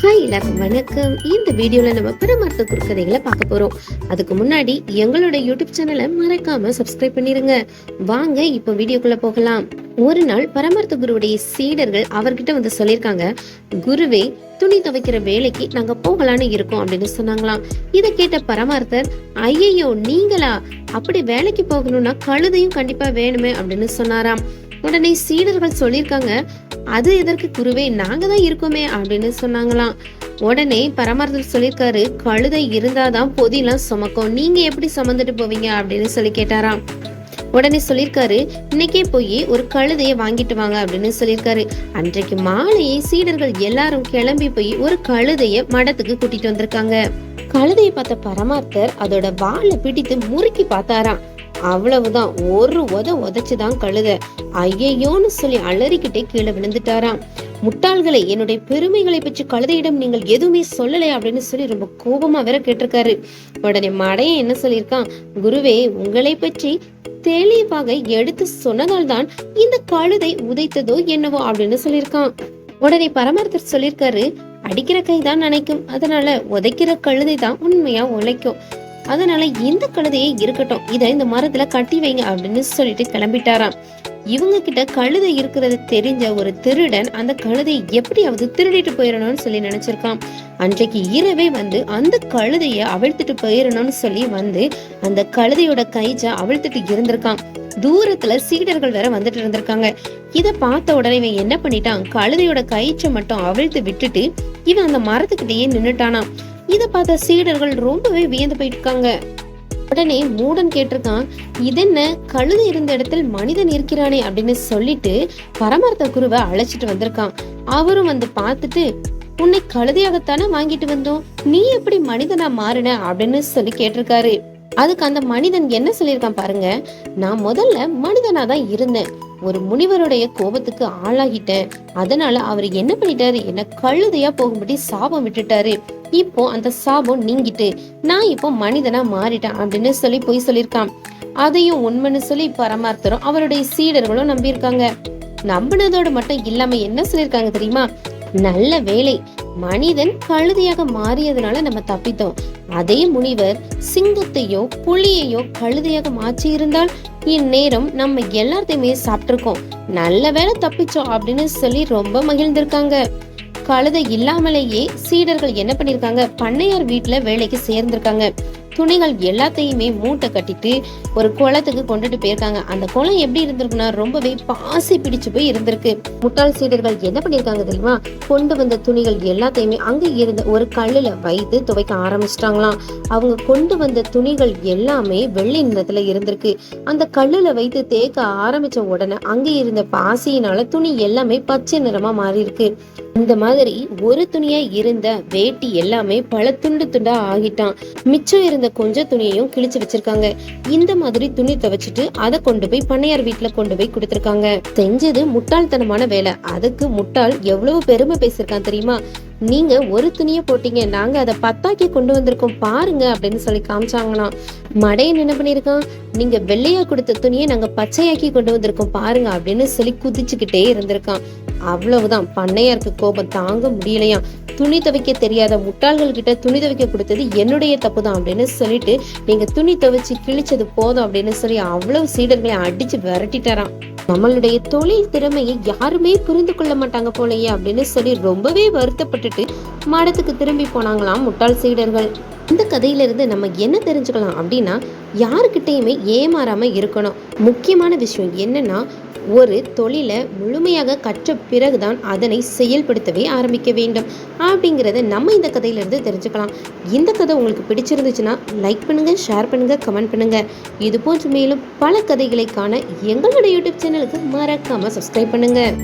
Hi எல்லாருக்கும் வணக்கம். இந்த வீடியோல நம்ம பரமார்த்த குறுக்கதைகளை பார்க்க போறோம். அதுக்கு முன்னாடி எங்களோட யூடியூப் சேனலை மறக்காம சப்ஸ்கிரைப் பண்ணிருங்க. வாங்க இப்போ வீடியோக்குள்ள போகலாம். ஒரு நாள் பரமர்த்த குருவுடைய சீடர்கள் அவர்கிட்ட வந்து சொல்லியிருக்காங்க குருவே துணி துவைக்கிற வேலைக்கு நாங்க போகலான்னு இருக்கோம் அப்படின்னு சொன்னாங்களாம். இதை கேட்ட பரமார்த்தர் ஐயையோ நீங்களா? அப்படி வேலைக்கு போகணும்னா கழுதையும் கண்டிப்பா வேணுமே அப்படின்னு சொன்னாராம். உடனே சீடர்கள் சொல்லியிருக்காங்க அது எதற்கு குருவே நாங்க தான் இருக்கோமே அப்படின்னு சொன்னாங்களாம். உடனே பரமார்த்தர் சொல்லியிருக்காரு கழுதை இருந்தாதான் பொதிலாம் சுமக்கும். நீங்க எப்படி சுமந்துட்டு போவீங்க அப்படின்னு சொல்லி கேட்டாராம். உடனே சொல்லியிருக்காரு இன்னைக்கே போய் ஒரு கழுதையை வாங்கிட்டு வாங்க அப்படின்னு சொல்லியிருக்காரு. அன்றைக்கு மாலையே சீடர்கள் எல்லாரும் கிளம்பி போய் ஒரு கழுதையை மடத்துக்கு கூட்டிட்டு வந்திருக்காங்க. கழுதையை பார்த்த பரமார்த்தர் அதோட வாழை பிடித்து முறுக்கி பார்த்தாராம். அவ்வளவுதான். ஒரு உத உதைச்சுதான் கழுத. ஐயையோன்னு சொல்லி அலறிக்கிட்டே கீழே விழுந்துட்டாராம். முட்டாள்களை என்னுடைய பெருமைகளை பற்றி கழுதையிடம் நீங்கள் எதுவுமே சொல்லலை அப்படின்னு சொல்லி ரொம்ப கோபமா வேற கேட்டிருக்காரு. உடனே மடையன் என்ன சொல்லியிருக்கான்? குருவே உங்களை பற்றி தெளிவாக எடுத்து சொன்னதால் தான் இந்த கழுதை உதைத்ததோ என்னவோ அப்படின்னு சொல்லியிருக்கான். உடனே பரமார்த்தர் சொல்லியிருக்காரு அடிக்கிற கை தான் நினைக்கும். அதனால உதைக்கிற கழுதை தான் உண்மையா உழைக்கும். அதனால இந்த கழுதையே இருக்கட்டும். இதை இந்த மரத்துல கட்டி வைங்க அப்படின்னு சொல்லிட்டு கிளம்பிட்டாராம். இவங்க கிட்ட கழுதை இருக்கிறது தெரிஞ்ச ஒரு திருடன் அந்த கழுதையை எப்படியாவது திருடிட்டு போயிடணும்னு சொல்லி நினைச்சிருக்கான் அன்றைக்கு இரவே வந்து அந்த கழுதைய அவிழ்த்துட்டு போயிடணும்னு சொல்லி வந்து அந்த கழுதையோட கைச்ச அவிழ்த்துட்டு இருந்திருக்கான் தூரத்துல சீடர்கள் வேற வந்துட்டு இருந்திருக்காங்க. இத பார்த்த உடனே இவன் என்ன பண்ணிட்டான்? கழுதையோட கயிற்றை மட்டும் அவிழ்த்து விட்டுட்டு இவன் அந்த மரத்துக்கிட்டேயே நின்னுட்டானான் இதை பார்த்த சீடர்கள் ரொம்பவே வியந்து போயிட்டு உடனே மூடன் கேட்டிருக்கான் இதென்ன கழுது இருந்த இடத்தில் மனிதன் இருக்கிறானே அப்படின்னு சொல்லிட்டு பரமார்த்த குருவை அழைச்சிட்டு வந்திருக்கான். அவரும் வந்து பார்த்துட்டு உன்னை கழுதையாகத்தானே வாங்கிட்டு வந்தோம். நீ எப்படி மனிதனா மாறின? அப்படின்னு சொல்லி கேட்டிருக்காரு. அதுக்கு அந்த மனிதன் என்ன சொல்லியிருக்கான் பாருங்க நான் முதல்ல மனிதனா தான் இருந்தேன். ஒரு முனிவருடைய கோபத்துக்கு ஆளாகிட்டேன். அதனால அவர் என்ன பண்ணிட்டாரு? என்ன கழுதையா போகும்படி சாபம் விட்டுட்டாரு. இப்போ அந்த சாபம் நீங்கிட்டு நான் இப்போ மனிதனா மாறிட்டேன் அப்படின்னு சொல்லி போய் சொல்லியிருக்கான். அதையும் உண்மைன்னு சொல்லி பரமார்த்தரும் அவருடைய சீடர்களும் நம்பியிருக்காங்க. நம்பினதோடு மட்டும் இல்லாம என்ன சொல்லியிருக்காங்க தெரியுமா? நல்ல வேலை மனிதன் கழுதையாக மாறியதுனால நம்ம தப்பித்தோம். அதே முனிவர் சிங்கத்தையோ புலியையோ கழுதையாக மாற்றி இருந்தால் இந்நேரம் நம்ம எல்லாத்தையுமே சாப்பிட்டிருக்கோம். நல்ல வேலை தப்பிச்சோம் அப்படின்னு சொல்லி ரொம்ப மகிழ்ந்திருக்காங்க. கழுதை இல்லாமலேயே சீடர்கள் என்ன பண்ணிருக்காங்க? பண்ணையார் வீட்டுல வேலைக்கு சேர்ந்திருக்காங்க. துணிகள் எல்லாத்தையுமே மூட்டை கட்டிட்டு ஒரு குளத்துக்கு கொண்டுட்டு போயிருக்காங்க. அந்த குளம் எப்படி இருந்திருக்குன்னா ரொம்பவே பாசி பிடிச்சு போய் இருந்திருக்கு. முட்டாள் சீடர்கள் என்ன பண்ணிருக்காங்க தெரியுமா? கொண்டு வந்த துணிகள் எல்லாத்தையுமே அங்க இருந்த ஒரு கல்லுல வைத்து துவைக்க ஆரம்பிச்சிட்டாங்களாம். அவங்க கொண்டு வந்த துணிகள் எல்லாமே வெள்ளை நிறத்துல இருந்திருக்கு. அந்த கல்லுல வைத்து தேக்க ஆரம்பிச்ச உடனே அங்க இருந்த பாசியினால துணி எல்லாமே பச்சை நிறமா மாறி இருக்கு இந்த மாதிரி ஒரு துணியா இருந்த வேட்டி எல்லாமே பல துண்டு துண்டா ஆகிட்டான். மிச்சம் இருந்த கொஞ்ச துணியையும் கிழிச்சு வச்சிருக்காங்க. இந்த மாதிரி துணி துவைச்சிட்டு அதை கொண்டு போய் பண்ணையார் வீட்டுல கொண்டு போய் கொடுத்திருக்காங்க. செஞ்சது முட்டாள்தனமான வேலை. அதுக்கு முட்டாள் எவ்வளவு பெருமை பேசியிருக்கான் தெரியுமா? நீங்க ஒரு துணியை போட்டீங்க நாங்க அதை பத்தாக்கி கொண்டு வந்திருக்கோம் பாருங்க அப்படின்னு சொல்லி காமிச்சாங்களாம். மடையன் என்ன பண்ணிருக்கான் நீங்க வெள்ளையா கொடுத்த துணியை நாங்க பச்சையாக்கி கொண்டு வந்திருக்கோம் பாருங்க அப்படின்னு சொல்லி குதிச்சுக்கிட்டே இருந்திருக்கான். அவ்வளவுதான். பண்ணையாருக்கு கோபம் தாங்க முடியலையாம். துணி துவைக்க தெரியாத முட்டாள்கள் கிட்ட துணி துவைக்க கொடுத்தது என்னுடைய தப்பு தான் அப்படின்னு சொல்லிட்டு நீங்க துணி துவைச்சு கிழிச்சது போதும் அப்படின்னு சொல்லி அவ்வளவு சீடர்களை அடிச்சு விரட்டிட்டாராம். நம்மளுடைய தொழில் திறமையை யாருமே புரிந்து கொள்ள மாட்டாங்க போலயே அப்படின்னு சொல்லி ரொம்பவே வருத்தப்பட்டுட்டு மடத்துக்கு திரும்பி போனாங்களாம் முட்டாள் சீடர்கள். இந்த கதையிலிருந்து நம்ம என்ன தெரிஞ்சுக்கலாம் அப்படின்னா யாருக்கிட்டேயுமே ஏமாறாமல் இருக்கணும். முக்கியமான விஷயம் என்னென்னா ஒரு தொழிலை முழுமையாக கற்ற பிறகுதான் அதனை செயல்படுத்தவே ஆரம்பிக்க வேண்டும். அப்படிங்கிறத நம்ம இந்த கதையிலிருந்து தெரிஞ்சுக்கலாம். இந்த கதை உங்களுக்கு பிடிச்சிருந்துச்சுன்னா லைக் பண்ணுங்கள் ஷேர் பண்ணுங்கள் கமெண்ட் பண்ணுங்கள் இது போன்ற மேலும் பல கதைகளை காண எங்களோட யூடியூப் சேனலுக்கு மறக்காமல் சப்ஸ்கிரைப் பண்ணுங்கள்